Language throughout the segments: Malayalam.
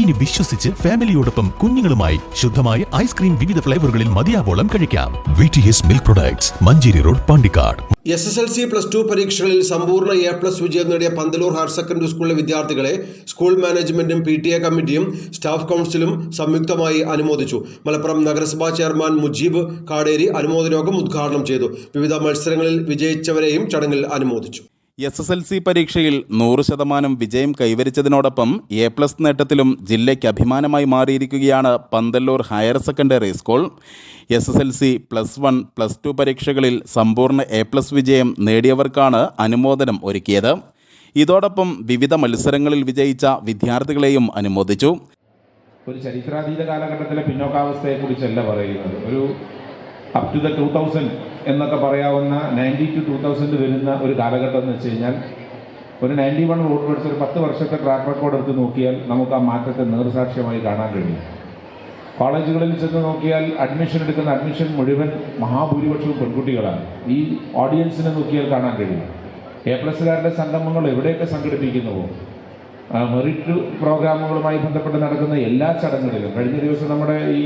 ഇനി വിശ്വസിച്ച് ഫാമിലിയോടൊപ്പം കുഞ്ഞുങ്ങളുമായി ശുദ്ധമായ ഐസ്ക്രീം വിവിധ ഫ്ലേവറുകളിൽ മതിയാവോളം കഴിക്കാം. V T S milk products Manjeri road Pandikkad. S S L C plus two പരീക്ഷകളിൽ സമ്പൂർണ എ പ്ലസ് വിജയം നേടിയ പന്തലൂർ ഹയർ സെക്കൻഡറി സ്കൂളിലെ വിദ്യാർത്ഥികളെ സ്കൂൾ മാനേജ്മെന്റും പി ടി എ കമ്മിറ്റിയും സ്റ്റാഫ് കൗൺസിലും സംയുക്തമായി അനുമോദിച്ചു. മലപ്പുറം നഗരസഭാ ചെയർമാൻ മുജീബ് കാടേരി അനുമോദനയോഗം ഉദ്ഘാടനം ചെയ്തു. വിവിധ മത്സരങ്ങളിൽ വിജയിച്ചവരെയും ചടങ്ങിൽ അനുമോദിച്ചു. എസ് എസ് എൽ സി പരീക്ഷയിൽ നൂറ് ശതമാനം വിജയം കൈവരിച്ചതിനോടൊപ്പം എ പ്ലസ് നേട്ടത്തിലും ജില്ലയ്ക്ക് അഭിമാനമായി മാറിയിരിക്കുകയാണ് Pandallur higher secondary school. S S L C plus one plus two പരീക്ഷകളിൽ സമ്പൂർണ എ പ്ലസ് വിജയം നേടിയവർക്കാണ് അനുമോദനം ഒരുക്കിയത്. ഇതോടൊപ്പം വിവിധ മത്സരങ്ങളിൽ വിജയിച്ച വിദ്യാർത്ഥികളെയും അനുമോദിച്ചു. ഒരു ചരിത്രാതീത കാലഘട്ടത്തിലെ പിന്നോക്കാവസ്ഥയെക്കുറിച്ചല്ല പറയുന്നത്. ഒരു up to the two thousand എന്നൊക്കെ പറയാവുന്ന നയന്റി ടു ടു തൗസൻഡ് വരുന്ന ഒരു കാലഘട്ടം എന്ന് വെച്ച് കഴിഞ്ഞാൽ ഒരു നയന്റി വൺ റോഡ് പഠിച്ച ഒരു പത്ത് വർഷത്തെ ട്രാക്ക് റെക്കോർഡ് എടുത്ത് നോക്കിയാൽ നമുക്ക് ആ മാറ്റത്തെ നേർസാക്ഷ്യമായി കാണാൻ കഴിയും. കോളേജുകളിൽ ചെന്ന് നോക്കിയാൽ അഡ്മിഷൻ എടുക്കുന്ന അഡ്മിഷൻ മുഴുവൻ മഹാഭൂരിപക്ഷവും പെൺകുട്ടികളാണ്. ഈ ഓഡിയൻസിനെ നോക്കിയാൽ കാണാൻ കഴിയും. എ പ്ലസ്സുകാരുടെ സംഗമങ്ങൾ എവിടെയൊക്കെ സംഘടിപ്പിക്കുന്നുവോ? മെറിറ്റ് പ്രോഗ്രാമുകളുമായി ബന്ധപ്പെട്ട് നടക്കുന്ന എല്ലാ ചടങ്ങുകളിലും കഴിഞ്ഞ ദിവസം നമ്മുടെ ഈ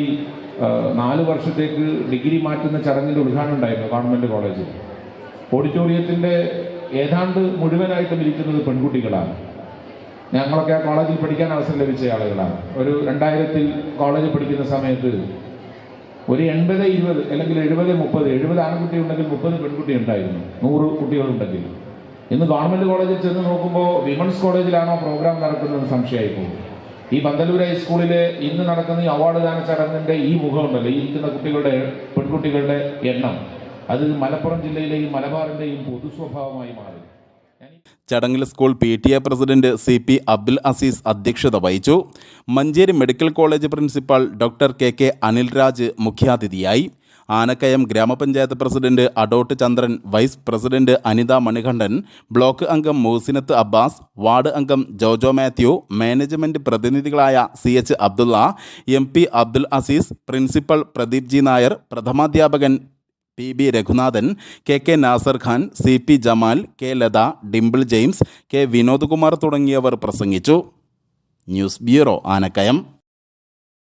നാല് വർഷത്തേക്ക് ഡിഗ്രി മാറ്റുന്ന ചടങ്ങിന്റെ ഉദ്ഘാടനം ഉണ്ടായിരുന്നു ഗവൺമെന്റ് കോളേജിൽ. ഓഡിറ്റോറിയത്തിന്റെ ഏതാണ്ട് മുഴുവനായിട്ടും ഇരിക്കുന്നത് പെൺകുട്ടികളാണ്. ഞങ്ങളൊക്കെ ആ കോളേജിൽ പഠിക്കാൻ അവസരം ലഭിച്ച ആളുകളാണ്. ഒരു രണ്ടായിരത്തിൽ കോളേജിൽ പഠിക്കുന്ന സമയത്ത് ഒരു എൺപത് ഇരുപത് അല്ലെങ്കിൽ എഴുപത് മുപ്പത് എഴുപത് ആൺകുട്ടി ഉണ്ടെങ്കിൽ മുപ്പത് പെൺകുട്ടി ഉണ്ടായിരുന്നു. നൂറ് കുട്ടികളുണ്ടെങ്കിൽ. ഇന്ന് ഗവൺമെന്റ് കോളേജിൽ ചെന്ന് നോക്കുമ്പോൾ വിമൻസ് കോളേജിലാണോ പ്രോഗ്രാം നടക്കുന്നത് സംശയമായി പോകും ഈ പന്തലൂർ ഹൈസ്കൂളിലെ ഇന്ന് നടക്കുന്ന ഈ അവാർഡ് ദാന ചടങ്ങിന്റെ ഈ മുഖമുണ്ടല്ലോ ഈ ഇരിക്കുന്ന കുട്ടികളുടെ പെൺകുട്ടികളുടെ എണ്ണം. അത് മലപ്പുറം ജില്ലയിലെയും മലബാറിന്റെയും പൊതു സ്വഭാവമായി മാറി. ചടങ്ങിൽ school P T A president C P Abdul Aziz അധ്യക്ഷത വഹിച്ചു. Manjeri medical college principal doctor K K Anilraj മുഖ്യാതിഥിയായി. ആനക്കയം ഗ്രാമപഞ്ചായത്ത് president Adott Chandran vice president Anitha Manikandan block അംഗം മൂസിനത്ത് അബ്ബാസ് വാർഡ് അംഗം Jojo Mathew management പ്രതിനിധികളായ C H Abdullah M P Abdul Aziz principal Pradeep G Nair പ്രഥമാധ്യാപകൻ P B Raghunathan K K Nasar Khan C P Jamal K Latha Dimple James K Vinodkumar തുടങ്ങിയവർ പ്രസംഗിച്ചു. News bureau Anakkayam.